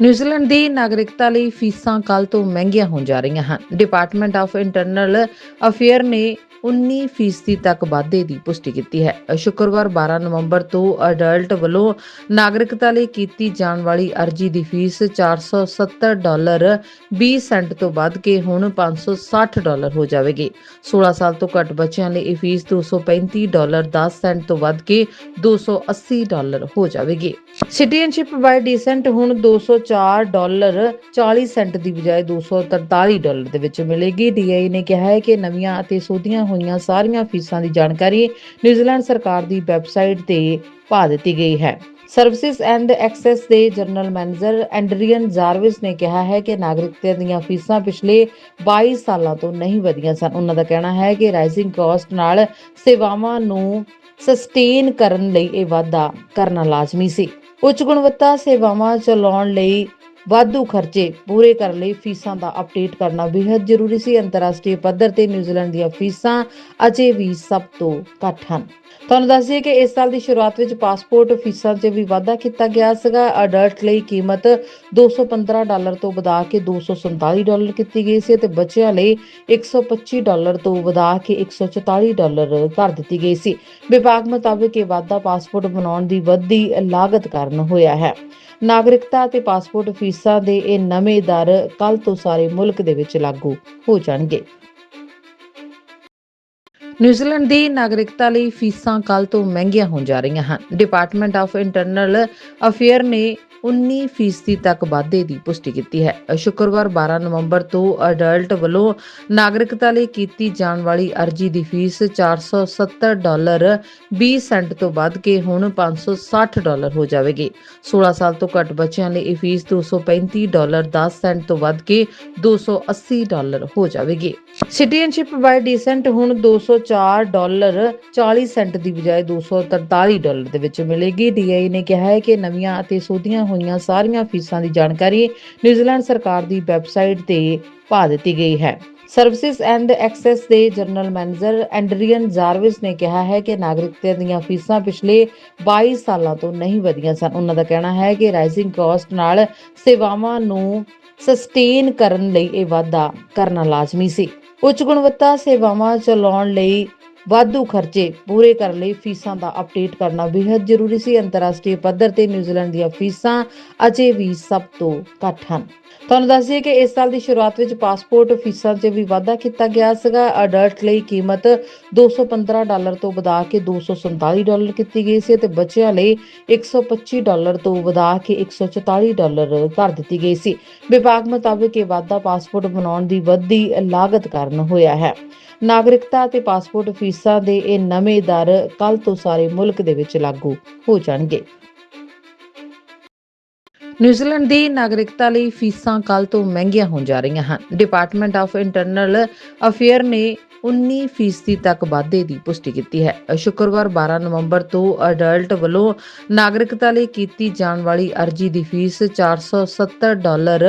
New Zealand ਦੀ ਨਾਗਰਿਕਤਾ ਲਈ ਫੀਸਾਂ ਕੱਲ ਤੋਂ ਮਹਿੰਗੀਆਂ ਹੋਣ ਜਾ ਰਹੀਆਂ ਹਨ। ਡਿਪਾਰਟਮੈਂਟ ਆਫ ਇੰਟਰਨਲ ਅਫੇਅਰ ਨੇ 19% ਤੱਕ ਵਾਧੇ ਦੀ ਪੁਸ਼ਟੀ ਕੀਤੀ ਹੈ। ਸ਼ੁੱਕਰਵਾਰ 12 ਨਵੰਬਰ ਤੋਂ ਅਡਲਟ ਵੱਲੋਂ ਨਾਗਰਿਕਤਾ ਲਈ ਕੀਤੀ ਜਾਣ ਵਾਲੀ ਅਰਜ਼ੀ ਦੀ ਫੀਸ 470 ਡਾਲਰ 20 ਸੈਂਟ ਤੋਂ ਵੱਧ ਕੇ ਹੁਣ 560 ਡਾਲਰ ਹੋ ਜਾਵੇਗੀ। 16 ਸਾਲ ਤੋਂ ਘੱਟ ਬੱਚਿਆਂ ਲਈ ਇਹ ਫੀਸ 235 ਡਾਲਰ 10 ਸੈਂਟ ਤੋਂ ਵੱਧ ਕੇ 280 ਡਾਲਰ ਹੋ ਜਾਵੇਗੀ। ਸਿਟੀਜ਼ਨਸ਼ਿਪ ਬਾਈ ਡੀਸੈਂਟ ਹੁਣ 204 ਡਾਲਰ 40 ਸੈਂਟ ਦੀ ਬਜਾਏ 243 ਡਾਲਰ ਦੇ ਵਿੱਚ ਮਿਲੇਗੀ। ਡੀਆਈ ਨੇ ਕਿਹਾ ਹੈ ਕਿ ਨਵੀਆਂ ਅਤੇ ਸੋਧੀਆਂ ਹੋਈਆਂ ਸਾਰੀਆਂ ਫੀਸਾਂ ਦੀ ਜਾਣਕਾਰੀ ਨਿਊਜ਼ੀਲੈਂਡ ਸਰਕਾਰ ਦੀ ਵੈਬਸਾਈਟ ਤੇ ਪਾ ਦਿੱਤੀ ਗਈ ਹੈ। ਸਰਵਿਸਿਜ਼ ਐਂਡ ਐਕਸੈਸ ਦੇ ਜਨਰਲ ਮੈਨੇਜਰ ਐਂਡਰੀਅਨ ਜਾਰਵਿਸ ਨੇ ਕਿਹਾ ਹੈ ਕਿ ਨਾਗਰਿਕਤਾ ਦੀਆਂ ਫੀਸਾਂ ਪਿਛਲੇ 22 ਸਾਲਾਂ ਤੋਂ ਨਹੀਂ ਵਧੀਆਂ ਸਨ। ਉਹਨਾਂ ਦਾ ਕਹਿਣਾ ਹੈ ਕਿ ਰਾਈਜ਼ਿੰਗ ਕਾਸਟ ਨਾਲ ਸੇਵਾਵਾਂ ਨੂੰ ਸਸਟੇਨ ਕਰਨ ਲਈ ਇਹ ਵਾਧਾ ਕਰਨਾ ਲਾਜ਼ਮੀ ਸੀ। ਉੱਚ ਗੁਣਵੱਤਾ ਸੇਵਾਵਾਂ ਚਲਾਉਣ ਲਈ ਵਾਧੂ ਖਰਚੇ ਪੂਰੇ ਕਰਨ ਲਈ ਫੀਸਾਂ ਦਾ ਅਪਡੇਟ ਕਰਨਾ ਬੇहद ਜ਼ਰੂਰੀ ਸੀ। ਅੰਤਰਰਾਸ਼ਟਰੀ ਪੱਧਰ ਤੇ ਨਿਊਜ਼ੀਲੈਂਡ ਦੀਆਂ ਫੀਸਾਂ ਅਜੇ ਵੀ ਸਭ ਤੋਂ ਘੱਟ ਹਨ। ਤੁਹਾਨੂੰ ਦੱਸ ਦਈਏ ਕਿ ਇਸ ਸਾਲ ਦੀ ਸ਼ੁਰੂਆਤ ਵਿੱਚ ਪਾਸਪੋਰਟ ਫੀਸਾਂ 'ਚ ਵੀ ਵਾਧਾ ਕੀਤਾ ਗਿਆ ਸੀਗਾ। ਅਡਲਟ ਲਈ ਕੀਮਤ 215 ਡਾਲਰ ਤੋਂ ਵਧਾ ਕੇ 247 ਡਾਲਰ ਕੀਤੀ ਗਈ ਸੀ ਅਤੇ ਬੱਚਿਆਂ ਲਈ 125 ਡਾਲਰ ਤੋਂ ਵਧਾ ਕੇ 144 ਡਾਲਰ ਕਰ ਦਿੱਤੀ ਗਈ ਸੀ। ਵਿਭਾਗ ਮੁਤਾਬਕ ਇਹ ਵਾਧਾ ਪਾਸਪੋਰਟ ਬਣਾਉਣ ਦੀ ਵੱਧਦੀ ਲਾਗਤ ਕਾਰਨ ਹੋਇਆ ਹੈ। ਨਾਗਰਿਕਤਾ ਅਤੇ ਪਾਸਪੋਰਟ ਫੀਸਾਂ ਦੇ ਇਹ ਨਵੇਂ ਦਰ ਕੱਲ ਤੋਂ ਸਾਰੇ ਮੁਲਕ ਦੇ ਵਿੱਚ ਲਾਗੂ ਹੋ ਜਾਣਗੇ। ਨਿਊਜ਼ੀਲੈਂਡ ਦੀ ਨਾਗਰਿਕਤਾ ਲਈ ਫੀਸਾਂ ਕੱਲ ਤੋਂ ਮਹਿੰਗੀਆਂ ਹੋਣ ਜਾ ਰਹੀਆਂ ਹਨ। ਡਿਪਾਰਟਮੈਂਟ ਆਫ ਇੰਟਰਨਲ ਅਫੇਅਰ ਨੇ 19% ਤੱਕ ਵਾਧੇ ਦੀ ਪੁਸ਼ਟੀ ਕੀਤੀ ਹੈ। ਸ਼ੁੱਕਰਵਾਰ 12 ਨਵੰਬਰ ਤੋਂ ਅਡਲਟ ਵੱਲੋਂ ਨਾਗਰਿਕਤਾ ਲਈ ਕੀਤੀ ਜਾਣ ਵਾਲੀ ਅਰਜ਼ੀ ਦੀ ਫੀਸ 470 ਡਾਲਰ 20 ਸੈਂਟ ਤੋਂ ਵੱਧ ਕੇ ਹੁਣ 560 ਡਾਲਰ ਹੋ ਜਾਵੇਗੀ। 16 ਸਾਲ ਤੋਂ ਘੱਟ ਬੱਚਿਆਂ ਲਈ ਇਹ ਫੀਸ 235 ਡਾਲਰ 10 ਸੈਂਟ ਤੋਂ ਵੱਧ ਕੇ 280 ਡਾਲਰ ਹੋ ਜਾਵੇਗੀ। ਸਿਟੀਜ਼ਨਸ਼ਿਪ ਬਾਈ ਡੀਸੈਂਟ ਹੁਣ 204 ਡਾਲਰ 40 ਸੈਂਟ ਦੀ ਬਜਾਏ 243 ਡਾਲਰ ਦੇ ਵਿੱਚ ਮਿਲੇਗੀ। ਡੀਆਈ ਨੇ ਕਿਹਾ ਹੈ ਕਿ ਨਵੀਆਂ ਅਤੇ ਸੋਧੀਆਂ ਹੋਈਆਂ ਸਾਰੀਆਂ ਫੀਸਾਂ ਦੀ ਜਾਣਕਾਰੀ ਨਿਊਜ਼ੀਲੈਂਡ ਸਰਕਾਰ ਦੀ ਵੈਬਸਾਈਟ ਤੇ ਪਾ ਦਿੱਤੀ ਗਈ ਹੈ। ਸਰਵਿਸਿਜ਼ ਐਂਡ ਐਕਸੈਸ ਦੇ ਜਨਰਲ ਮੈਨੇਜਰ ਐਂਡਰੀਅਨ ਜਾਰਵਿਸ ਨੇ ਕਿਹਾ ਹੈ ਕਿ ਨਾਗਰਿਕਤਾ ਦੀਆਂ ਫੀਸਾਂ ਪਿਛਲੇ 22 ਸਾਲਾਂ ਤੋਂ ਨਹੀਂ ਵਧੀਆਂ ਸਨ। ਉਹਨਾਂ ਦਾ ਕਹਿਣਾ ਹੈ ਕਿ ਰਾਈਜ਼ਿੰਗ ਕਾਸਟ ਨਾਲ ਸੇਵਾਵਾਂ ਨੂੰ ਸਸਟੇਨ ਕਰਨ ਲਈ ਇਹ ਵਾਧਾ ਕਰਨਾ ਲਾਜ਼ਮੀ ਸੀ। ਉੱਚ ਗੁਣਵੱਤਾ ਸੇਵਾਵਾਂ ਚਲਾਉਣ ਲਈ ਵਾਧੂ ਖਰਚੇ ਪੂਰੇ ਕਰਨ ਲਈ ਫੀਸਾਂ ਦਾ ਅਪਡੇਟ ਕਰਨਾ ਬੇहद ਜ਼ਰੂਰੀ ਸੀ। ਅੰਤਰਰਾਸ਼ਟਰੀ ਪੱਧਰ ਤੇ ਨਿਊਜ਼ੀਲੈਂਡ ਦੀਆਂ ਫੀਸਾਂ ਅਜੇ ਵੀ ਸਭ ਤੋਂ ਘੱਟ ਹਨ। ਤੁਹਾਨੂੰ ਦੱਸ ਦਈਏ ਕਿ ਇਸ ਸਾਲ ਦੀ ਸ਼ੁਰੂਆਤ ਵਿੱਚ ਪਾਸਪੋਰਟ ਫੀਸਾਂ 'ਚ ਵੀ ਵਾਧਾ ਕੀਤਾ ਗਿਆ ਸੀਗਾ। ਅਡਲਟ ਲਈ ਕੀਮਤ 215 ਡਾਲਰ ਤੋਂ ਵਧਾ ਕੇ 247 ਡਾਲਰ ਕੀਤੀ ਗਈ ਸੀ ਅਤੇ ਬੱਚਿਆਂ ਲਈ 125 ਡਾਲਰ ਤੋਂ ਵਧਾ ਕੇ 144 ਡਾਲਰ ਕਰ ਦਿੱਤੀ ਗਈ ਸੀ। ਵਿਭਾਗ ਮੁਤਾਬਕ ਇਹ ਵਾਧਾ ਪਾਸਪੋਰਟ ਬਣਾਉਣ ਦੀ ਵੱਧਦੀ ਲਾਗਤ ਕਾਰਨ ਹੋਇਆ ਹੈ। ਨਾਗਰਿਕਤਾ ਅਤੇ ਪਾਸਪੋਰਟ ਫੀਸ ਫੀਸਾਂ ਦੇ ਇਹ ਨਵੇਂ ਦਰ ਕੱਲ ਤੋਂ ਸਾਰੇ ਮੁਲਕ ਦੇ ਵਿੱਚ ਲਾਗੂ ਹੋ ਜਾਣਗੇ। ਨਿਊਜ਼ੀਲੈਂਡ ਦੀ ਨਾਗਰਿਕਤਾ ਲਈ ਫੀਸਾਂ ਕੱਲ ਤੋਂ ਮਹਿੰਗੀਆਂ ਹੋਣ ਜਾ ਰਹੀਆਂ ਹਨ। ਡਿਪਾਰਟਮੈਂਟ ਆਫ ਇੰਟਰਨਲ ਅਫੇਅਰ ਨੇ 19% ਫੀਸਦੀ ਤੱਕ ਵਾਧੇ ਦੀ ਪੁਸ਼ਟੀ ਕੀਤੀ ਹੈ। ਸ਼ੁੱਕਰਵਾਰ 12 ਨਵੰਬਰ ਤੋਂ ਅਡਲਟ ਵੱਲੋਂ ਨਾਗਰਿਕਤਾ ਲਈ ਕੀਤੀ ਜਾਣ ਵਾਲੀ ਅਰਜ਼ੀ ਦੀ ਫੀਸ 470 ਡਾਲਰ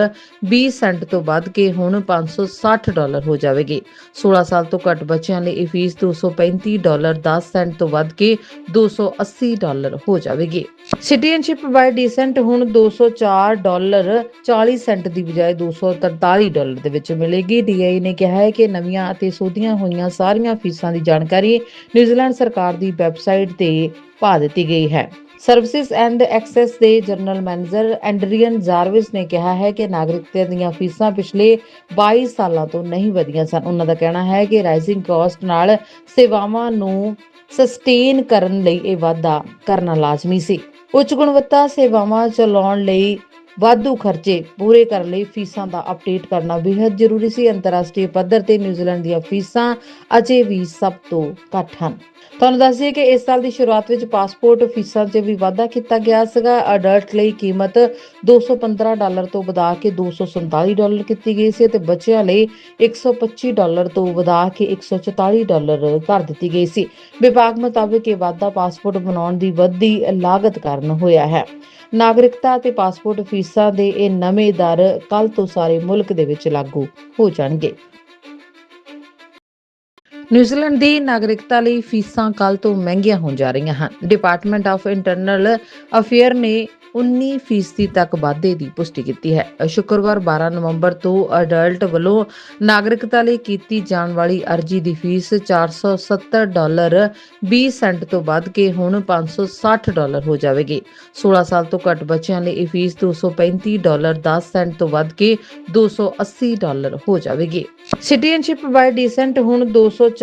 20 ਸੈਂਟ ਤੋਂ ਵੱਧ ਕੇ ਹੁਣ 560 ਡਾਲਰ ਹੋ ਜਾਵੇਗੀ। 16 ਸਾਲ ਤੋਂ ਘੱਟ ਬੱਚਿਆਂ ਲਈ ਇਹ ਫੀਸ 235 ਡਾਲਰ 10 ਸੈਂਟ ਤੋਂ ਵੱਧ ਕੇ 280 ਡਾਲਰ ਹੋ ਜਾਵੇਗੀ। ਸਿਟੀਜ਼ਨਸ਼ਿਪ ਬਾਈ ਡੀਸੈਂਟ ਹੁਣ 204 ਡਾਲਰ 40 ਸੈਂਟ ਦੀ ਬਜਾਏ 243 ਡਾਲਰ ਦੇ ਵਿੱਚ ਮਿਲੇਗੀ। ਡੀਆਈ ਨੇ ਕਿਹਾ ਹੈ ਕਿ ਨਵੀਆਂ ਅਤੇ ਸੋਧੀਆਂ ਹੋਈਆਂ ਸਾਰੀਆਂ ਫੀਸਾਂ ਦੀ ਜਾਣਕਾਰੀ ਨਿਊਜ਼ੀਲੈਂਡ ਸਰਕਾਰ ਦੀ ਵੈਬਸਾਈਟ ਤੇ ਪਾ ਦਿੱਤੀ ਗਈ ਹੈ। ਸਰਵਿਸਿਜ਼ ਐਂਡ ਐਕਸੈਸ ਦੇ ਜਨਰਲ ਮੈਨੇਜਰ ਐਂਡਰੀਅਨ ਜਾਰਵਿਸ ਨੇ ਕਿਹਾ ਹੈ ਕਿ ਨਾਗਰਿਕਤਾ ਦੀਆਂ ਫੀਸਾਂ ਪਿਛਲੇ 22 ਸਾਲਾਂ ਤੋਂ ਨਹੀਂ ਵਧੀਆਂ ਸਨ। ਉਹਨਾਂ ਦਾ ਕਹਿਣਾ ਹੈ ਕਿ ਰਾਈਜ਼ਿੰਗ ਕਾਸਟ ਨਾਲ ਸੇਵਾਵਾਂ ਨੂੰ ਸਸਟੇਨ ਕਰਨ ਲਈ ਇਹ ਵਾਧਾ ਕਰਨਾ ਲਾਜ਼ਮੀ ਸੀ। ਉੱਚ ਗੁਣਵੱਤਾ ਸੇਵਾਵਾਂ ਚਲਾਉਣ ਲਈ ਵਾਧੂ ਖਰਚੇ ਪੂਰੇ ਕਰਨ ਲਈ ਫੀਸਾਂ ਦਾ ਅਪਡੇਟ ਕਰਨਾ ਬੇहद ਜ਼ਰੂਰੀ ਸੀ। ਅੰਤਰਰਾਸ਼ਟਰੀ ਪੱਧਰ ਤੇ ਨਿਊਜ਼ੀਲੈਂਡ ਦੀਆਂ ਫੀਸਾਂ ਅਜੇ ਵੀ ਸਭ ਤੋਂ ਘੱਟ ਹਨ। ਤੁਹਾਨੂੰ ਦੱਸ ਦਈਏ ਕਿ ਇਸ ਸਾਲ ਦੀ ਸ਼ੁਰੂਆਤ ਵਿੱਚ ਪਾਸਪੋਰਟ ਫੀਸਾਂ 'ਚ ਵੀ ਵਾਧਾ ਕੀਤਾ ਗਿਆ ਸੀਗਾ। ਅਡਲਟ ਲਈ ਕੀਮਤ 215 ਡਾਲਰ ਤੋਂ ਵਧਾ ਕੇ 247 ਡਾਲਰ ਕੀਤੀ ਗਈ ਸੀ ਅਤੇ ਬੱਚਿਆਂ ਲਈ 125 ਡਾਲਰ ਤੋਂ ਵਧਾ ਕੇ 144 ਡਾਲਰ ਕਰ ਦਿੱਤੀ ਗਈ ਸੀ। ਵਿਭਾਗ ਮੁਤਾਬਕ ਇਹ ਵਾਧਾ ਪਾਸਪੋਰਟ ਬਣਾਉਣ ਦੀ ਵੱਧਦੀ ਲਾਗਤ ਕਾਰਨ ਹੋਇਆ ਹੈ। ਨਾਗਰਿਕਤਾ ਅਤੇ ਪਾਸਪੋਰਟ ਫੀਸ ਦੇ ਇਹ ਨਵੇਂ ਦਰ ਕੱਲ ਤੋਂ ਸਾਰੇ ਮੁਲਕ ਦੇ ਵਿੱਚ ਲਾਗੂ ਹੋ ਜਾਣਗੇ। ਨਿਊਜ਼ੀਲੈਂਡ ਦੀ ਨਾਗਰਿਕਤਾ ਲਈ ਫੀਸਾਂ ਕੱਲ ਤੋਂ ਮਹਿੰਗੀਆਂ ਹੋਣ ਜਾ ਰਹੀਆਂ ਹਨ। ਡਿਪਾਰਟਮੈਂਟ ਆਫ ਇੰਟਰਨਲ ਅਫੇਅਰ ਨੇ 19 ਫੀਸਦੀ ਤੱਕ ਵਾਧੇ ਦੀ ਪੁਸ਼ਟੀ ਕੀਤੀ ਹੈ। ਸ਼ੁੱਕਰਵਾਰ 12 ਨਵੰਬਰ ਤੋਂ ਅਡਲਟ ਵੱਲੋਂ ਨਾਗਰਿਕਤਾ ਲਈ ਕੀਤੀ ਜਾਣ ਵਾਲੀ ਅਰਜ਼ੀ ਦੀ ਫੀਸ 470 ਡਾਲਰ 20 ਸੈਂਟ ਤੋਂ ਵੱਧ ਕੇ ਹੁਣ 560 ਡਾਲਰ ਹੋ ਜਾਵੇਗੀ। 16 ਸਾਲ ਤੋਂ ਘੱਟ ਬੱਚਿਆਂ ਲਈ ਇਹ ਫੀਸ 235 ਡਾਲਰ 10 ਸੈਂਟ ਤੋਂ ਵੱਧ ਕੇ 280 ਡਾਲਰ ਹੋ ਜਾਵੇਗੀ। ਸਿਟੀਜ਼ਨਸ਼ਿਪ ਬਾਈ ਡੀਸੈਂਟ ਹੁਣ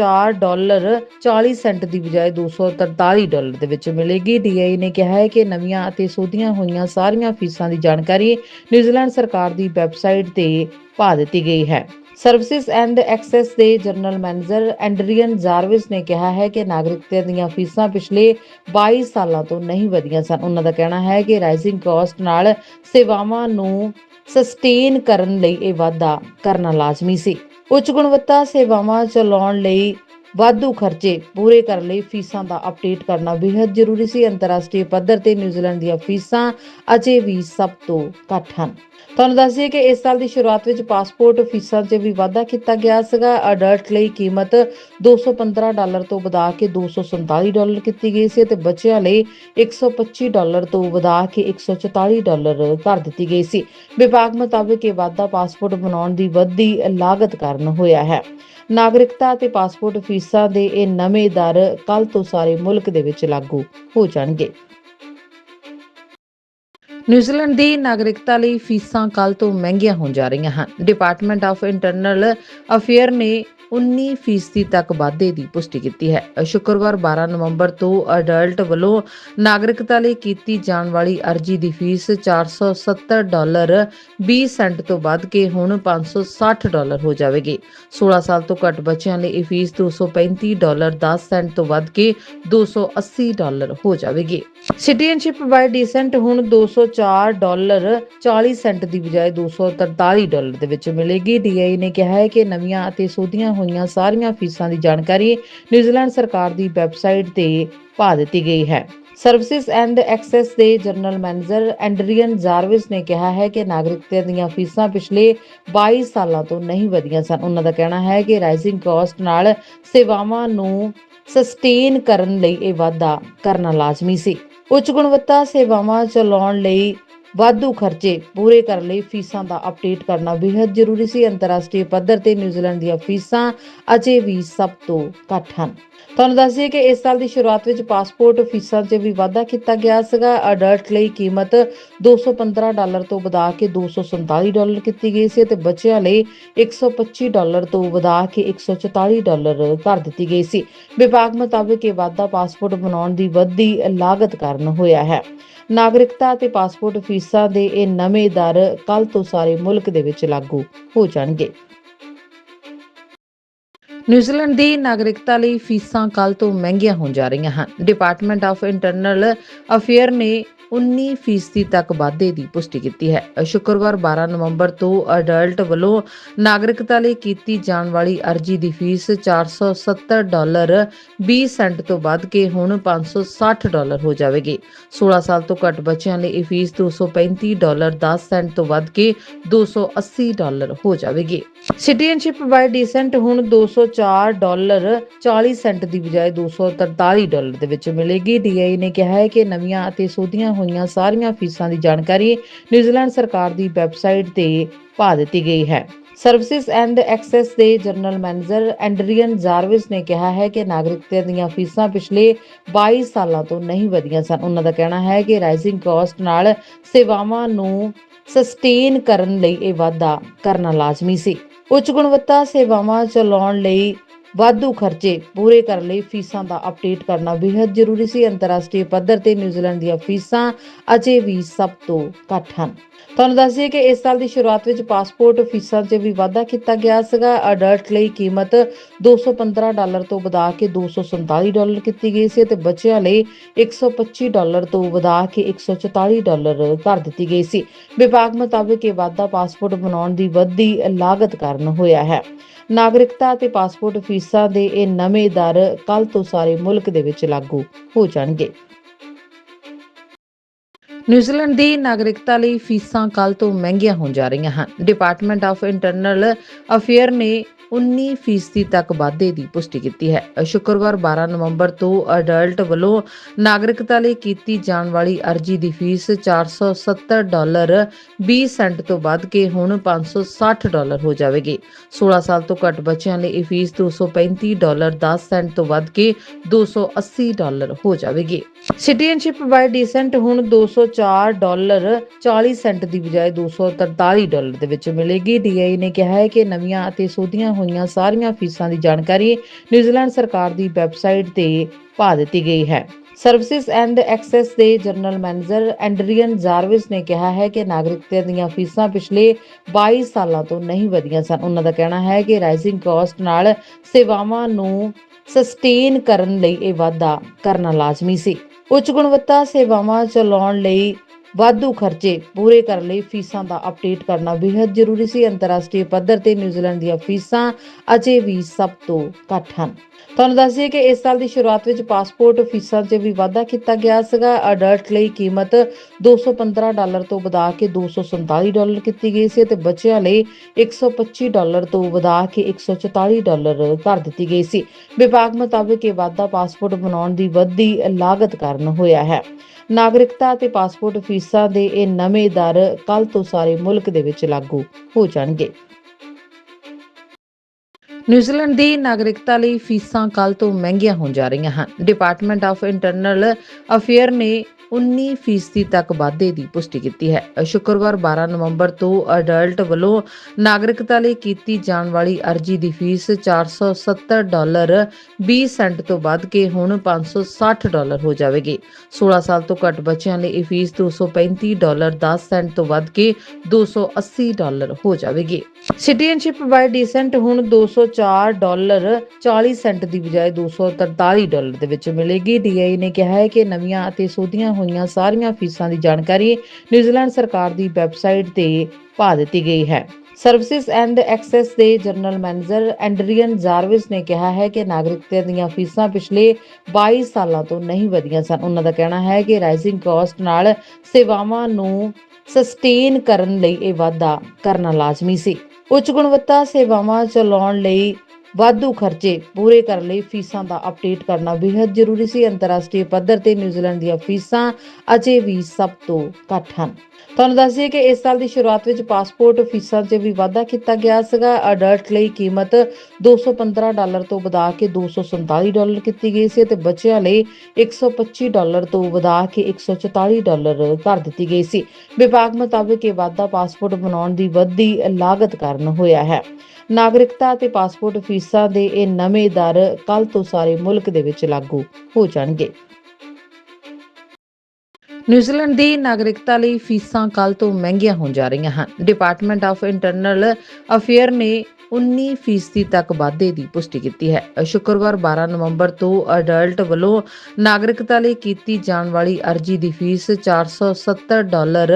204 ਡਾਲਰ 40 ਸੈਂਟ ਦੀ ਬਜਾਏ 243 ਡਾਲਰ ਦੇ ਵਿੱਚ ਮਿਲੇਗੀ। ਡੀਆਈ ਨੇ ਕਿਹਾ ਹੈ ਕਿ ਨਵੀਆਂ ਅਤੇ ਸੋਧੀਆਂ ਹੋਈਆਂ ਸਾਰੀਆਂ ਫੀਸਾਂ ਦੀ ਜਾਣਕਾਰੀ ਨਿਊਜ਼ੀਲੈਂਡ ਸਰਕਾਰ ਦੀ ਵੈਬਸਾਈਟ ਤੇ ਪਾ ਦਿੱਤੀ ਗਈ ਹੈ। ਸਰਵਿਸਿਜ਼ ਐਂਡ ਐਕਸੈਸ ਦੇ ਜਨਰਲ ਮੈਨੇਜਰ ਐਂਡਰੀਅਨ ਜਾਰਵਿਸ ਨੇ ਕਿਹਾ ਹੈ ਕਿ ਨਾਗਰਿਕਤਾ ਦੀਆਂ ਫੀਸਾਂ ਪਿਛਲੇ 22 ਸਾਲਾਂ ਤੋਂ ਨਹੀਂ ਵਧੀਆਂ ਸਨ। ਉਹਨਾਂ ਦਾ ਕਹਿਣਾ ਹੈ ਕਿ ਰਾਈਜ਼ਿੰਗ ਕਾਸਟ ਨਾਲ ਸੇਵਾਵਾਂ ਨੂੰ ਸਸਟੇਨ ਕਰਨ ਲਈ ਇਹ ਵਾਧਾ ਕਰਨਾ ਲਾਜ਼ਮੀ ਸੀ। ਉੱਚ ਗੁਣਵੱਤਾ ਸੇਵਾਵਾਂ ਚਲਾਉਣ ਲਈ ਵਾਧੂ ਖਰਚੇ ਪੂਰੇ ਕਰਨ ਲਈ ਫੀਸਾਂ ਦਾ ਅਪਡੇਟ ਕਰਨਾ ਬੇहद ਜ਼ਰੂਰੀ ਸੀ। ਅੰਤਰਰਾਸ਼ਟਰੀ ਪੱਧਰ ਤੇ ਨਿਊਜ਼ੀਲੈਂਡ ਦੀਆਂ ਫੀਸਾਂ ਅਜੇ ਵੀ ਸਭ ਤੋਂ ਘੱਟ ਹਨ। ਤੁਹਾਨੂੰ ਦੱਸ ਦਈਏ ਕਿ ਇਸ ਸਾਲ ਦੀ ਸ਼ੁਰੂਆਤ ਵਿੱਚ ਪਾਸਪੋਰਟ ਫੀਸਾਂ 'ਚ ਵੀ ਵਾਧਾ ਕੀਤਾ ਗਿਆ ਸੀਗਾ। ਅਡਲਟ ਲਈ ਕੀਮਤ 215 ਡਾਲਰ ਤੋਂ ਵਧਾ ਕੇ 247 ਡਾਲਰ ਕੀਤੀ ਗਈ ਸੀ ਤੇ ਬੱਚਿਆਂ ਲਈ 125 ਡਾਲਰ ਤੋਂ ਵਧਾ ਕੇ 144 ਡਾਲਰ ਕਰ ਦਿੱਤੀ ਗਈ ਸੀ। ਵਿਭਾਗ ਮੁਤਾਬਕ ਇਹ ਵਾਧਾ ਪਾਸਪੋਰਟ ਬਣਾਉਣ ਦੀ ਵੱਧਦੀ ਲਾਗਤ ਕਾਰਨ ਹੋਇਆ ਹੈ। ਨਾਗਰਿਕਤਾ ਅਤੇ ਪਾਸਪੋਰਟ ਫੀਸਾਂ ਦੇ ਇਹ ਨਵੇਂ ਦਰ ਕੱਲ ਤੋਂ ਸਾਰੇ ਮੁਲਕ ਦੇ ਵਿੱਚ ਲਾਗੂ ਹੋ ਜਾਣਗੇ। ਨਿਊਜ਼ੀਲੈਂਡ ਦੀ ਨਾਗਰਿਕਤਾ ਲਈ ਫੀਸਾਂ ਕੱਲ ਤੋਂ ਮਹਿੰਗੀਆਂ ਹੋਣ ਜਾ ਰਹੀਆਂ ਹਨ। ਡਿਪਾਰਟਮੈਂਟ ਆਫ ਇੰਟਰਨਲ ਅਫੇਅਰ ਨੇ 19 ਫੀਸਦੀ ਤੱਕ ਵਾਧੇ ਦੀ ਪੁਸ਼ਟੀ ਕੀਤੀ ਹੈ। ਸ਼ੁੱਕਰਵਾਰ 12 ਨਵੰਬਰ ਤੋਂ ਅਡਲਟ ਵੱਲੋਂ ਨਾਗਰਿਕਤਾ ਲਈ ਕੀਤੀ ਜਾਣ ਵਾਲੀ ਅਰਜ਼ੀ ਦੀ ਫੀਸ 470 ਡਾਲਰ 20 ਸੈਂਟ ਤੋਂ ਵੱਧ ਕੇ ਹੁਣ 560 ਡਾਲਰ ਹੋ ਜਾਵੇਗੀ। 16 ਸਾਲ ਤੋਂ ਘੱਟ ਬੱਚਿਆਂ ਲਈ ਇਹ ਫੀਸ 235 ਡਾਲਰ 10 ਸੈਂਟ ਤੋਂ ਵੱਧ ਕੇ 280 ਡਾਲਰ ਹੋ ਜਾਵੇਗੀ। ਸਿਟੀਜ਼ਨਸ਼ਿਪ ਬਾਈ ਡੀਸੈਂਟ ਹੁਣ 204 ਡਾਲਰ 40 ਸੈਂਟ ਦੀ ਬਜਾਏ 243 ਡਾਲਰ ਦੇ ਵਿੱਚ ਮਿਲੇਗੀ। ਡੀਆਈ ਨੇ ਕਿਹਾ ਹੈ ਕਿ ਨਵੀਆਂ ਅਤੇ ਸੋਧੀਆਂ ਹੋਈਆਂ ਸਾਰੀਆਂ ਫੀਸਾਂ ਦੀ ਜਾਣਕਾਰੀ ਨਿਊਜ਼ੀਲੈਂਡ ਸਰਕਾਰ ਦੀ ਵੈਬਸਾਈਟ ਤੇ ਪਾ ਦਿੱਤੀ ਗਈ ਹੈ। ਸਰਵਿਸਿਜ਼ ਐਂਡ ਐਕਸੈਸ ਦੇ ਜਨਰਲ ਮੈਨੇਜਰ ਐਂਡਰੀਅਨ ਜਾਰਵਿਸ ਨੇ ਕਿਹਾ ਹੈ ਕਿ ਨਾਗਰਿਕਤਾ ਦੀਆਂ ਫੀਸਾਂ ਪਿਛਲੇ 22 ਸਾਲਾਂ ਤੋਂ ਨਹੀਂ ਵਧੀਆਂ ਸਨ। ਉਹਨਾਂ ਦਾ ਕਹਿਣਾ ਹੈ ਕਿ ਰਾਈਜ਼ਿੰਗ ਕਾਸਟ ਨਾਲ ਸੇਵਾਵਾਂ ਨੂੰ ਸਸਟੇਨ ਕਰਨ ਲਈ ਇਹ ਵਾਧਾ ਕਰਨਾ ਲਾਜ਼ਮੀ ਸੀ। ਉੱਚ ਗੁਣਵੱਤਾ ਸੇਵਾਵਾਂ ਚਲਾਉਣ ਲਈ ਵਾਧੂ ਖਰਚੇ ਪੂਰੇ ਕਰਨ ਲਈ ਫੀਸਾਂ ਦਾ ਅਪਡੇਟ ਕਰਨਾ ਬੇहद ਜ਼ਰੂਰੀ ਸੀ। ਅੰਤਰਰਾਸ਼ਟਰੀ ਪੱਧਰ ਤੇ ਨਿਊਜ਼ੀਲੈਂਡ ਦੀਆਂ ਫੀਸਾਂ ਅਜੇ ਵੀ ਸਭ ਤੋਂ ਘੱਟ ਹਨ। ਤੁਹਾਨੂੰ ਦੱਸ ਦਈਏ ਕਿ ਇਸ ਸਾਲ ਦੀ ਸ਼ੁਰੂਆਤ ਵਿੱਚ ਪਾਸਪੋਰਟ ਫੀਸਾਂ 'ਚ ਵੀ ਵਾਧਾ ਕੀਤਾ ਗਿਆ ਸੀਗਾ। ਅਡਲਟ ਲਈ ਕੀਮਤ 215 ਡਾਲਰ ਤੋਂ ਵਧਾ ਕੇ 247 ਡਾਲਰ ਕੀਤੀ ਗਈ ਸੀ ਤੇ ਬੱਚਿਆਂ ਲਈ 125 ਡਾਲਰ ਤੋਂ ਵਧਾ ਕੇ 144 ਡਾਲਰ ਕਰ ਦਿੱਤੀ ਗਈ ਸੀ। ਵਿਭਾਗ ਮੁਤਾਬਕ ਇਹ ਵਾਧਾ ਪਾਸਪੋਰਟ ਬਣਾਉਣ ਦੀ ਵੱਧਦੀ ਲਾਗਤ ਕਾਰਨ ਹੋਇਆ ਹੈ। ਨਾਗਰਿਕਤਾ ਅਤੇ ਪਾਸਪੋਰਟ ਫੀਸਾਂ ਦੇ ਇਹ ਨਵੇਂ ਦਰ ਕੱਲ ਤੋਂ ਸਾਰੇ ਮੁਲਕ ਦੇ ਵਿੱਚ ਲਾਗੂ ਹੋ ਜਾਣਗੇ। ਨਿਊਜ਼ੀਲੈਂਡ ਦੀ ਨਾਗਰਿਕਤਾ ਲਈ ਫੀਸਾਂ ਕੱਲ ਤੋਂ ਮਹਿੰਗੀਆਂ ਹੋਣ ਜਾ ਰਹੀਆਂ ਹਨ। ਡਿਪਾਰਟਮੈਂਟ ਆਫ ਇੰਟਰਨਲ ਅਫੇਅਰ ਨੇ 19 ਫੀਸਦੀ ਤੱਕ ਵਾਧੇ ਦੀ ਪੁਸ਼ਟੀ ਕੀਤੀ ਹੈ। ਸ਼ੁੱਕਰਵਾਰ 12 ਨਵੰਬਰ ਤੋਂ ਅਡਲਟ ਵੱਲੋਂ ਨਾਗਰਿਕਤਾ ਲਈ ਕੀਤੀ ਜਾਣ ਵਾਲੀ ਅਰਜ਼ੀ ਦੀ ਫੀਸ 470 ਡਾਲਰ 20 ਸੈਂਟ ਤੋਂ ਵੱਧ ਕੇ ਹੁਣ 560 ਡਾਲਰ ਹੋ ਜਾਵੇਗੀ। 16 ਸਾਲ ਤੋਂ ਘੱਟ ਬੱਚਿਆਂ ਲਈ ਇਹ ਫੀਸ 235 ਡਾਲਰ 10 ਸੈਂਟ ਤੋਂ ਵੱਧ ਕੇ 280 ਡਾਲਰ ਹੋ ਜਾਵੇਗੀ। ਸਿਟੀਜ਼ਨਸ਼ਿਪ ਬਾਈ ਡੀਸੈਂਟ ਹੁਣ 204 ਡਾਲਰ 40 ਸੈਂਟ ਦੀ ਬਜਾਏ 243 ਡਾਲਰ ਦੇ ਵਿੱਚ ਮਿਲੇਗੀ। ਡੀਆਈ ਨੇ ਕਿਹਾ ਹੈ ਕਿ ਨਵੀਆਂ ਅਤੇ ਸੋਧੀਆਂ ਹੋਈਆਂ ਸਾਰੀਆਂ ਫੀਸਾਂ ਦੀ ਜਾਣਕਾਰੀ ਨਿਊਜ਼ੀਲੈਂਡ ਸਰਕਾਰ ਦੀ ਵੈਬਸਾਈਟ ਤੇ ਪਾ ਦਿੱਤੀ ਗਈ ਹੈ। ਸਰਵਿਸਿਜ਼ ਐਂਡ ਐਕਸੈਸ ਦੇ ਜਨਰਲ ਮੈਨੇਜਰ ਐਂਡਰੀਅਨ ਜਾਰਵਿਸ ਨੇ ਕਿਹਾ ਹੈ ਕਿ ਨਾਗਰਿਕਤਾ ਦੀਆਂ ਫੀਸਾਂ ਪਿਛਲੇ 22 ਸਾਲਾਂ ਤੋਂ ਨਹੀਂ ਵਧੀਆਂ ਸਨ। ਉਹਨਾਂ ਦਾ ਕਹਿਣਾ ਹੈ ਕਿ ਰਾਈਜ਼ਿੰਗ ਕਾਸਟ ਨਾਲ ਸੇਵਾਵਾਂ ਨੂੰ ਸਸਟੇਨ ਕਰਨ ਲਈ ਇਹ ਵਾਧਾ ਕਰਨਾ ਲਾਜ਼ਮੀ ਸੀ। ਉੱਚ ਗੁਣਵੱਤਾ ਸੇਵਾਵਾਂ ਚਲਾਉਣ ਲਈ ਵਾਧੂ ਖਰਚੇ ਪੂਰੇ ਕਰਨ ਲਈ ਫੀਸਾਂ ਦਾ ਅਪਡੇਟ ਕਰਨਾ ਬੇहद ਜ਼ਰੂਰੀ ਸੀ। ਅੰਤਰਰਾਸ਼ਟਰੀ ਪੱਧਰ ਤੇ ਨਿਊਜ਼ੀਲੈਂਡ ਦੀਆਂ ਫੀਸਾਂ ਅਜੇ ਵੀ ਸਭ ਤੋਂ ਘੱਟ ਹਨ। ਤੁਹਾਨੂੰ ਦੱਸ ਦਈਏ ਕਿ ਇਸ ਸਾਲ ਦੀ ਸ਼ੁਰੂਆਤ ਵਿੱਚ ਪਾਸਪੋਰਟ ਫੀਸਾਂ 'ਚ ਵੀ ਵਾਧਾ ਕੀਤਾ ਗਿਆ ਸੀਗਾ। ਅਡਲਟ ਲਈ ਕੀਮਤ 215 ਡਾਲਰ ਤੋਂ ਵਧਾ ਕੇ 247 ਡਾਲਰ ਕੀਤੀ ਗਈ ਸੀ ਤੇ ਬੱਚਿਆਂ ਲਈ 125 ਡਾਲਰ ਤੋਂ ਵਧਾ ਕੇ 144 ਡਾਲਰ ਕਰ ਦਿੱਤੀ ਗਈ ਸੀ। ਵਿਭਾਗ ਮੁਤਾਬਕ ਇਹ ਵਾਧਾ ਪਾਸਪੋਰਟ ਬਣਾਉਣ ਦੀ ਵੱਧਦੀ ਲਾਗਤ ਕਾਰਨ ਹੋਇਆ ਹੈ। ਨਾਗਰਿਕਤਾ ਅਤੇ ਪਾਸਪੋਰਟ ਫੀਸਾਂ ਦੇ ਇਹ ਨਵੇਂ ਦਰ ਕੱਲ ਤੋਂ ਸਾਰੇ ਮੁਲਕ ਦੇ ਵਿੱਚ ਲਾਗੂ ਹੋ ਜਾਣਗੇ। ਨਿਊਜ਼ੀਲੈਂਡ ਦੀ ਨਾਗਰਿਕਤਾ ਲਈ ਫੀਸਾਂ ਕੱਲ ਤੋਂ ਮਹਿੰਗੀਆਂ ਹੋਣ ਜਾ ਰਹੀਆਂ ਹਨ। ਡਿਪਾਰਟਮੈਂਟ ਆਫ ਇੰਟਰਨਲ ਅਫੇਅਰ ਨੇ 19 ਫੀਸਦੀ ਤੱਕ ਵਾਧੇ ਦੀ ਪੁਸ਼ਟੀ ਕੀਤੀ ਹੈ। ਸ਼ੁੱਕਰਵਾਰ 12 ਨਵੰਬਰ ਤੋਂ ਅਡਲਟ ਵੱਲੋਂ ਨਾਗਰਿਕਤਾ ਲਈ ਕੀਤੀ ਜਾਣ ਵਾਲੀ ਅਰਜ਼ੀ ਦੀ ਫੀਸ 470 ਡਾਲਰ 20 ਸੈਂਟ ਤੋਂ ਵੱਧ ਕੇ ਹੁਣ 560 ਡਾਲਰ ਹੋ ਜਾਵੇਗੀ। 16 ਸਾਲ ਤੋਂ ਘੱਟ ਬੱਚਿਆਂ ਲਈ ਇਹ ਫੀਸ 235 ਡਾਲਰ 10 ਸੈਂਟ ਤੋਂ ਵੱਧ ਕੇ 280 ਡਾਲਰ ਹੋ ਜਾਵੇਗੀ। ਸਿਟੀਜ਼ਨਸ਼ਿਪ ਬਾਈ ਡੀਸੈਂਟ ਹੁਣ 204 ਡਾਲਰ 40 ਸੈਂਟ ਦੀ ਬਜਾਏ 243 ਡਾਲਰ ਦੇ ਵਿੱਚ ਮਿਲੇਗੀ। ਡੀਆਈ ਨੇ ਕਿਹਾ ਹੈ ਕਿ ਨਵੀਆਂ ਅਤੇ ਸੋਧੀਆਂ ਹੋਈਆਂ ਸਾਰੀਆਂ ਫੀਸਾਂ ਦੀ ਜਾਣਕਾਰੀ ਨਿਊਜ਼ੀਲੈਂਡ ਸਰਕਾਰ ਦੀ ਵੈਬਸਾਈਟ ਤੇ ਪਾ ਦਿੱਤੀ ਗਈ ਹੈ। ਸਰਵਿਸਿਜ਼ ਐਂਡ ਐਕਸੈਸ ਦੇ ਜਨਰਲ ਮੈਨੇਜਰ ਐਂਡਰੀਅਨ ਜਾਰਵਿਸ ਨੇ ਕਿਹਾ ਹੈ ਕਿ ਨਾਗਰਿਕਤਾ ਦੀਆਂ ਫੀਸਾਂ ਪਿਛਲੇ 22 ਸਾਲਾਂ ਤੋਂ ਨਹੀਂ ਵਧੀਆਂ ਸਨ। ਉਹਨਾਂ ਦਾ ਕਹਿਣਾ ਹੈ ਕਿ ਰਾਈਜ਼ਿੰਗ ਕਾਸਟ ਨਾਲ ਸੇਵਾਵਾਂ ਨੂੰ ਸਸਟੇਨ ਕਰਨ ਲਈ ਇਹ ਵਾਧਾ ਕਰਨਾ ਲਾਜ਼ਮੀ ਸੀ। ਉੱਚ ਗੁਣਵੱਤਾ ਸੇਵਾਵਾਂ ਚਲਾਉਣ ਲਈ ਵਾਧੂ ਖਰਚੇ ਪੂਰੇ ਕਰਨ ਲਈ ਫੀਸਾਂ ਦਾ ਅਪਡੇਟ ਕਰਨਾ ਬੇहद ਜ਼ਰੂਰੀ ਸੀ। ਅੰਤਰਰਾਸ਼ਟਰੀ ਪੱਧਰ ਤੇ ਨਿਊਜ਼ੀਲੈਂਡ ਦੀਆਂ ਫੀਸਾਂ ਅਜੇ ਵੀ ਸਭ ਤੋਂ ਘੱਟ ਹਨ। ਤੁਹਾਨੂੰ ਦੱਸ ਦਈਏ ਕਿ ਇਸ ਸਾਲ ਦੀ ਸ਼ੁਰੂਆਤ ਵਿੱਚ ਪਾਸਪੋਰਟ ਫੀਸਾਂ 'ਚ ਵੀ ਵਾਧਾ ਕੀਤਾ ਗਿਆ ਸੀਗਾ। ਅਡਲਟ ਲਈ ਕੀਮਤ 215 ਡਾਲਰ ਤੋਂ ਵਧਾ ਕੇ 247 ਡਾਲਰ ਕੀਤੀ ਗਈ ਸੀ ਤੇ ਬੱਚਿਆਂ ਲਈ 125 ਡਾਲਰ ਤੋਂ ਵਧਾ ਕੇ 144 ਡਾਲਰ ਕਰ ਦਿੱਤੀ ਗਈ ਸੀ। ਵਿਭਾਗ ਮੁਤਾਬਕ ਇਹ ਵਾਧਾ ਪਾਸਪੋਰਟ ਬਣਾਉਣ ਦੀ ਵੱਧਦੀ ਲਾਗਤ ਕਾਰਨ ਹੋਇਆ ਹੈ। ਨਾਗਰਿਕਤਾ ਅਤੇ ਪਾਸਪੋਰਟ ਫੀਸ ਦੇ ਇਹ ਨਵੇਂ ਦਰ ਕੱਲ ਤੋਂ ਸਾਰੇ ਮੁਲਕ ਦੇ ਵਿੱਚ ਲਾਗੂ ਹੋ ਜਾਣਗੇ। ਨਿਊਜ਼ੀਲੈਂਡ ਦੀ ਨਾਗਰਿਕਤਾ ਲਈ ਫੀਸਾਂ ਕੱਲ ਤੋਂ ਮਹਿੰਗੀਆਂ ਹੋਣ ਜਾ ਰਹੀਆਂ ਹਨ। ਡਿਪਾਰਟਮੈਂਟ ਆਫ ਇੰਟਰਨਲ ਅਫੇਅਰ ਨੇ 19 ਫੀਸਦੀ ਤੱਕ ਵਾਧੇ ਦੀ ਪੁਸ਼ਟੀ ਕੀਤੀ ਹੈ। ਸ਼ੁੱਕਰਵਾਰ 12 ਨਵੰਬਰ ਤੋਂ ਅਡਲਟ ਵੱਲੋਂ ਨਾਗਰਿਕਤਾ ਲਈ ਕੀਤੀ ਜਾਣ ਵਾਲੀ ਅਰਜ਼ੀ ਦੀ ਫੀਸ 470 ਡਾਲਰ 20 ਸੈਂਟ ਤੋਂ ਵੱਧ ਕੇ ਹੁਣ 560 ਡਾਲਰ ਹੋ ਜਾਵੇਗੀ। 16 ਸਾਲ ਤੋਂ ਘੱਟ ਬੱਚਿਆਂ ਲਈ ਇਹ ਫੀਸ 235 ਡਾਲਰ 10 ਸੈਂਟ ਤੋਂ ਵੱਧ ਕੇ 280 ਡਾਲਰ ਹੋ ਜਾਵੇਗੀ। ਸਿਟੀਜ਼ਨਸ਼ਿਪ ਬਾਈ ਡੀਸੈਂਟ ਹੁਣ 204 ਡਾਲਰ 40 ਸੈਂਟ ਦੀ ਬਜਾਏ 243 ਡਾਲਰ ਦੇ ਵਿੱਚ ਮਿਲੇਗੀ। ਡੀਆਈ ਨੇ ਕਿਹਾ ਹੈ ਕਿ ਨਵੀਆਂ ਅਤੇ ਸੋਧੀਆਂ ਹੋਈਆਂ ਸਾਰੀਆਂ ਫੀਸਾਂ ਦੀ ਜਾਣਕਾਰੀ ਨਿਊਜ਼ੀਲੈਂਡ ਸਰਕਾਰ ਦੀ ਵੈਬਸਾਈਟ ਤੇ ਪਾ ਦਿੱਤੀ ਗਈ ਹੈ। ਸਰਵਿਸਿਜ਼ ਐਂਡ ਐਕਸੈਸ ਦੇ ਜਨਰਲ ਮੈਨੇਜਰ ਐਂਡਰੀਅਨ ਜਾਰਵਿਸ ਨੇ ਕਿਹਾ ਹੈ ਕਿ ਨਾਗਰਿਕਤਾ ਦੀਆਂ ਫੀਸਾਂ ਪਿਛਲੇ 22 ਸਾਲਾਂ ਤੋਂ ਨਹੀਂ ਵਧੀਆਂ ਸਨ। ਉਹਨਾਂ ਦਾ ਕਹਿਣਾ ਹੈ ਕਿ ਰਾਈਜ਼ਿੰਗ ਕਾਸਟ ਨਾਲ ਸੇਵਾਵਾਂ ਨੂੰ ਸਸਟੇਨ ਕਰਨ ਲਈ ਇਹ ਵਾਧਾ ਕਰਨਾ ਲਾਜ਼ਮੀ ਸੀ। ਉੱਚ ਗੁਣਵੱਤਾ ਸੇਵਾਵਾਂ ਚਲਾਉਣ ਲਈ ਵਾਧੂ ਖਰਚੇ ਪੂਰੇ ਕਰਨ ਲਈ ਫੀਸਾਂ ਦਾ ਅਪਡੇਟ ਕਰਨਾ ਬੇहद ਜ਼ਰੂਰੀ ਸੀ। ਅੰਤਰਰਾਸ਼ਟਰੀ ਪੱਧਰ ਤੇ ਨਿਊਜ਼ੀਲੈਂਡ ਦੀਆਂ ਫੀਸਾਂ ਅਜੇ ਵੀ ਸਭ ਤੋਂ ਘੱਟ ਹਨ। ਤੁਹਾਨੂੰ ਦੱਸ ਦਈਏ ਕਿ ਇਸ ਸਾਲ ਦੀ ਸ਼ੁਰੂਆਤ ਵਿੱਚ ਪਾਸਪੋਰਟ ਫੀਸਾਂ 'ਚ ਵੀ ਵਾਧਾ ਕੀਤਾ ਗਿਆ ਸੀਗਾ। ਅਡਲਟ ਲਈ ਕੀਮਤ 215 ਡਾਲਰ ਤੋਂ ਵਧਾ ਕੇ 247 ਡਾਲਰ ਕੀਤੀ ਗਈ ਸੀ ਤੇ ਬੱਚਿਆਂ ਲਈ 125 ਡਾਲਰ ਤੋਂ ਵਧਾ ਕੇ 144 ਡਾਲਰ ਕਰ ਦਿੱਤੀ ਗਈ ਸੀ। ਵਿਭਾਗ ਮੁਤਾਬਕ ਇਹ ਵਾਧਾ ਪਾਸਪੋਰਟ ਬਣਾਉਣ ਦੀ ਵੱਧਦੀ ਲਾਗਤ ਕਾਰਨ ਹੋਇਆ ਹੈ। ਨਾਗਰਿਕਤਾ ਅਤੇ ਪਾਸਪੋਰਟ ਫੀਸਾਂ ਦੇ ਇਹ ਨਵੇਂ ਦਰ ਕੱਲ ਤੋਂ ਸਾਰੇ ਮੁਲਕ ਦੇ ਵਿੱਚ ਲਾਗੂ ਹੋ ਜਾਣਗੇ। ਨਿਊਜ਼ੀਲੈਂਡ ਦੀ ਨਾਗਰਿਕਤਾ ਲਈ ਫੀਸਾਂ ਕੱਲ ਤੋਂ ਮਹਿੰਗੀਆਂ ਹੋਣ ਜਾ ਰਹੀਆਂ ਹਨ। ਡਿਪਾਰਟਮੈਂਟ ਆਫ ਇੰਟਰਨਲ ਅਫੇਅਰ ਨੇ 19 ਫੀਸਦੀ ਤੱਕ ਵਾਧੇ ਦੀ ਪੁਸ਼ਟੀ ਕੀਤੀ ਹੈ। ਸ਼ੁੱਕਰਵਾਰ 12 ਨਵੰਬਰ ਤੋਂ ਅਡਲਟ ਵੱਲੋਂ ਨਾਗਰਿਕਤਾ ਲਈ ਕੀਤੀ ਜਾਣ ਵਾਲੀ ਅਰਜ਼ੀ ਦੀ ਫੀਸ 470 ਡਾਲਰ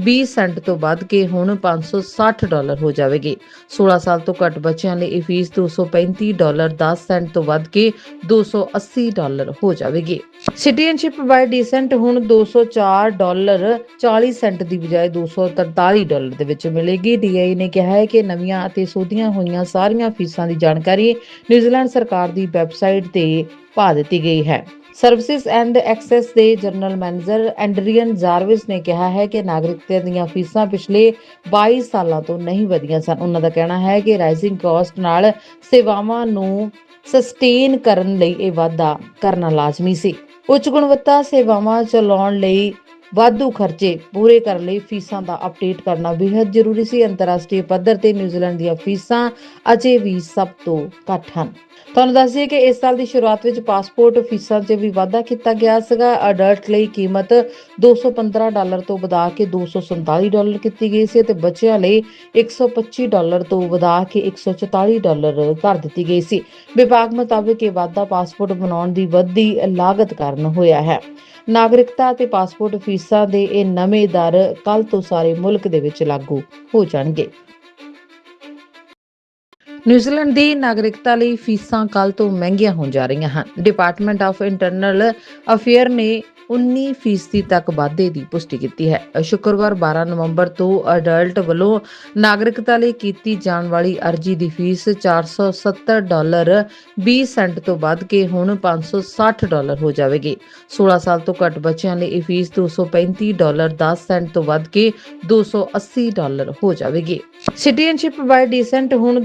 20 ਸੈਂਟ ਤੋਂ ਵੱਧ ਕੇ ਹੁਣ 560 ਡਾਲਰ ਹੋ ਜਾਵੇਗੀ। 16 ਸਾਲ ਤੋਂ ਘੱਟ ਬੱਚਿਆਂ ਲਈ ਇਹ ਫੀਸ 235 ਡਾਲਰ 10 ਸੈਂਟ ਤੋਂ ਵੱਧ ਕੇ 280 ਡਾਲਰ ਹੋ ਜਾਵੇਗੀ। ਸਿਟੀਜ਼ਨਸ਼ਿਪ ਬਾਈ ਡੀਸੈਂਟ ਹੁਣ 204 ਡਾਲਰ 40 ਸੈਂਟ ਦੀ ਬਜਾਏ 243 ਡਾਲਰ ਦੇ ਵਿੱਚ ਮਿਲੇਗੀ। ਡੀਆਈ ਨੇ ਕਿਹਾ ਹੈ ਕਿ ਨਵੀਆਂ ਅਤੇ ਸੋਧੀਆਂ ਹੋਈਆਂ ਸਾਰੀਆਂ ਫੀਸਾਂ ਦੀ ਜਾਣਕਾਰੀ ਨਿਊਜ਼ੀਲੈਂਡ ਸਰਕਾਰ ਦੀ ਵੈਬਸਾਈਟ ਤੇ ਪਾ ਦਿੱਤੀ ਗਈ ਹੈ। ਸਰਵਿਸਿਜ਼ ਐਂਡ ਐਕਸੈਸ ਦੇ ਜਨਰਲ ਮੈਨੇਜਰ ਐਂਡਰੀਅਨ ਜਾਰਵਿਸ ਨੇ ਕਿਹਾ ਹੈ ਕਿ ਨਾਗਰਿਕਤਾ ਦੀਆਂ ਫੀਸਾਂ ਪਿਛਲੇ 22 ਸਾਲਾਂ ਤੋਂ ਨਹੀਂ ਵਧੀਆਂ ਸਨ। ਉਹਨਾਂ ਦਾ ਕਹਿਣਾ ਹੈ ਕਿ ਰਾਈਜ਼ਿੰਗ ਕਾਸਟ ਨਾਲ ਸੇਵਾਵਾਂ ਨੂੰ ਸਸਟੇਨ ਕਰਨ ਲਈ ਇਹ ਵਾਧਾ ਕਰਨਾ ਲਾਜ਼ਮੀ ਸੀ। ਉੱਚ ਗੁਣਵੱਤਾ ਸੇਵਾਵਾਂ ਚਲਾਉਣ ਲਈ ਵਾਧੂ ਖਰਚੇ ਪੂਰੇ ਕਰਨ ਲਈ ਫੀਸਾਂ ਦਾ ਅਪਡੇਟ ਕਰਨਾ ਬੇहद ਜ਼ਰੂਰੀ ਸੀ। ਅੰਤਰਰਾਸ਼ਟਰੀ ਪੱਧਰ ਤੇ ਨਿਊਜ਼ੀਲੈਂਡ ਦੀਆਂ ਫੀਸਾਂ ਅਜੇ ਵੀ ਸਭ ਤੋਂ ਘੱਟ ਹਨ। ਤੁਹਾਨੂੰ ਦੱਸ ਦਈਏ ਕਿ ਇਸ ਸਾਲ ਦੀ ਸ਼ੁਰੂਆਤ ਵਿੱਚ ਪਾਸਪੋਰਟ ਫੀਸਾਂ 'ਚ ਵੀ ਵਾਧਾ ਕੀਤਾ ਗਿਆ ਸੀਗਾ। ਅਡਲਟ ਲਈ ਕੀਮਤ 215 ਡਾਲਰ ਤੋਂ ਵਧਾ ਕੇ 247 ਡਾਲਰ ਕੀਤੀ ਗਈ ਸੀ ਤੇ ਬੱਚਿਆਂ ਲਈ 125 ਡਾਲਰ ਤੋਂ ਵਧਾ ਕੇ 144 ਡਾਲਰ ਕਰ ਦਿੱਤੀ ਗਈ ਸੀ। ਵਿਭਾਗ ਮੁਤਾਬਕ ਇਹ ਵਾਧਾ ਪਾਸਪੋਰਟ ਬਣਾਉਣ ਦੀ ਵੱਧਦੀ ਲਾਗਤ ਕਾਰਨ ਹੋਇਆ ਹੈ। ਨਾਗਰਿਕਤਾ ਅਤੇ ਪਾਸਪੋਰਟ ਫੀਸਾਂ ਦੇ ਇਹ ਨਵੇਂ ਦਰ ਕੱਲ ਤੋਂ ਸਾਰੇ ਮੁਲਕ ਦੇ ਵਿੱਚ ਲਾਗੂ ਹੋ ਜਾਣਗੇ। ਨਿਊਜ਼ੀਲੈਂਡ ਦੀ ਨਾਗਰਿਕਤਾ ਲਈ ਫੀਸਾਂ ਕੱਲ ਤੋਂ ਮਹਿੰਗੀਆਂ ਹੋਣ ਜਾ ਰਹੀਆਂ ਹਨ। ਡਿਪਾਰਟਮੈਂਟ ਆਫ ਇੰਟਰਨਲ ਅਫੇਅਰ ਨੇ 19 ਫੀਸਦੀ ਤੱਕ ਵਾਧੇ ਦੀ ਪੁਸ਼ਟੀ ਕੀਤੀ ਹੈ। ਸ਼ੁੱਕਰਵਾਰ 12 ਨਵੰਬਰ ਤੋਂ ਅਡਲਟ ਵੱਲੋਂ ਨਾਗਰਿਕਤਾ ਲਈ ਕੀਤੀ ਜਾਣ ਵਾਲੀ ਅਰਜ਼ੀ ਦੀ ਫੀਸ 470 ਡਾਲਰ 20 ਸੈਂਟ ਤੋਂ ਵੱਧ ਕੇ ਹੁਣ 560 ਡਾਲਰ ਹੋ ਜਾਵੇਗੀ। 16 ਸਾਲ ਤੋਂ ਘੱਟ ਬੱਚਿਆਂ ਲਈ ਇਹ ਫੀਸ 235 ਡਾਲਰ 10 ਸੈਂਟ ਤੋਂ ਵੱਧ ਕੇ 280 ਡਾਲਰ ਹੋ ਜਾਵੇਗੀ। ਸਿਟੀਜ਼ਨਸ਼ਿਪ ਬਾਈ ਡੀਸੈਂਟ ਹੁਣ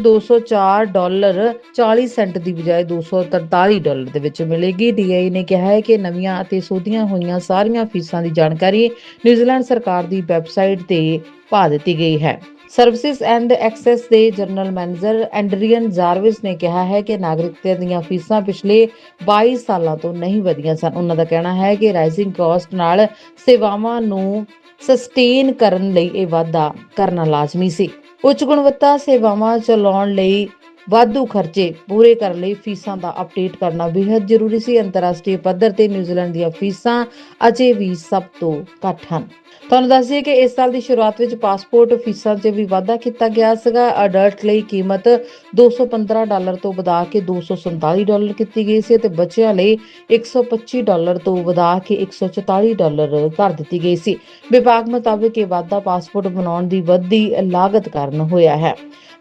204 ਡਾਲਰ 40 ਸੈਂਟ ਦੀ ਬਜਾਏ 243 ਡਾਲਰ ਦੇ ਵਿੱਚ ਮਿਲੇਗੀ। ਡੀਆਈ ਨੇ ਕਿਹਾ ਹੈ ਕਿ ਨਵੀਆਂ ਅਤੇ ਸੋਧੀਆਂ ਹੋਈਆਂ ਸਾਰੀਆਂ ਫੀਸਾਂ ਦੀ ਜਾਣਕਾਰੀ ਨਿਊਜ਼ੀਲੈਂਡ ਸਰਕਾਰ ਦੀ ਵੈਬਸਾਈਟ ਤੇ ਪਾ ਦਿੱਤੀ ਗਈ ਹੈ। ਸਰਵਿਸਿਜ਼ ਐਂਡ ਐਕਸੈਸ ਦੇ ਜਨਰਲ ਮੈਨੇਜਰ ਐਂਡਰੀਅਨ ਜਾਰਵਿਸ ਨੇ ਕਿਹਾ ਹੈ ਕਿ ਨਾਗਰਿਕਤਾ ਦੀਆਂ ਫੀਸਾਂ ਪਿਛਲੇ 22 ਸਾਲਾਂ ਤੋਂ ਨਹੀਂ ਵਧੀਆਂ ਸਨ। ਉਹਨਾਂ ਦਾ ਕਹਿਣਾ ਹੈ ਕਿ ਰਾਈਜ਼ਿੰਗ ਕਾਸਟ ਨਾਲ ਸੇਵਾਵਾਂ ਨੂੰ ਸਸਟੇਨ ਕਰਨ ਲਈ ਇਹ ਵਾਧਾ ਕਰਨਾ ਲਾਜ਼ਮੀ ਸੀ। ਉੱਚ ਗੁਣਵੱਤਾ ਸੇਵਾਵਾਂ ਚਲਾਉਣ ਲਈ ਵਾਧੂ ਖਰਚੇ ਪੂਰੇ ਕਰਨ ਲਈ ਫੀਸਾਂ ਦਾ ਅਪਡੇਟ ਕਰਨਾ ਬੇहद ਜ਼ਰੂਰੀ ਸੀ। ਅੰਤਰਰਾਸ਼ਟਰੀ ਪੱਧਰ ਤੇ ਨਿਊਜ਼ੀਲੈਂਡ ਦੀਆਂ ਫੀਸਾਂ ਅਜੇ ਵੀ ਸਭ ਤੋਂ ਘੱਟ ਹਨ। ਤੁਹਾਨੂੰ ਦੱਸ ਦਈਏ ਕਿ ਇਸ ਸਾਲ ਦੀ ਸ਼ੁਰੂਆਤ ਵਿੱਚ ਪਾਸਪੋਰਟ ਫੀਸਾਂ 'ਚ ਵੀ ਵਾਧਾ ਕੀਤਾ ਗਿਆ ਸੀਗਾ। ਅਡਲਟ ਲਈ ਕੀਮਤ 215 ਡਾਲਰ ਤੋਂ ਵਧਾ ਕੇ 247 ਡਾਲਰ ਕੀਤੀ ਗਈ ਸੀ ਤੇ ਬੱਚਿਆਂ ਲਈ 125 ਡਾਲਰ ਤੋਂ ਵਧਾ ਕੇ 144 ਡਾਲਰ ਕਰ ਦਿੱਤੀ ਗਈ ਸੀ। ਵਿਭਾਗ ਮੁਤਾਬਕ ਇਹ ਵਾਧਾ ਪਾਸਪੋਰਟ ਬਣਾਉਣ ਦੀ ਵੱਧਦੀ ਲਾਗਤ ਕਾਰਨ ਹੋਇਆ ਹੈ।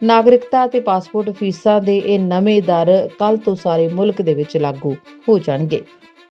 ਨਾਗਰਿਕਤਾ ਅਤੇ ਪਾਸਪੋਰਟ ਫੀਸਾਂ ਦੇ ਇਹ ਨਵੇਂ ਦਰ ਕੱਲ ਤੋਂ ਸਾਰੇ ਮੁਲਕ ਦੇ ਵਿੱਚ ਲਾਗੂ ਹੋ ਜਾਣਗੇ।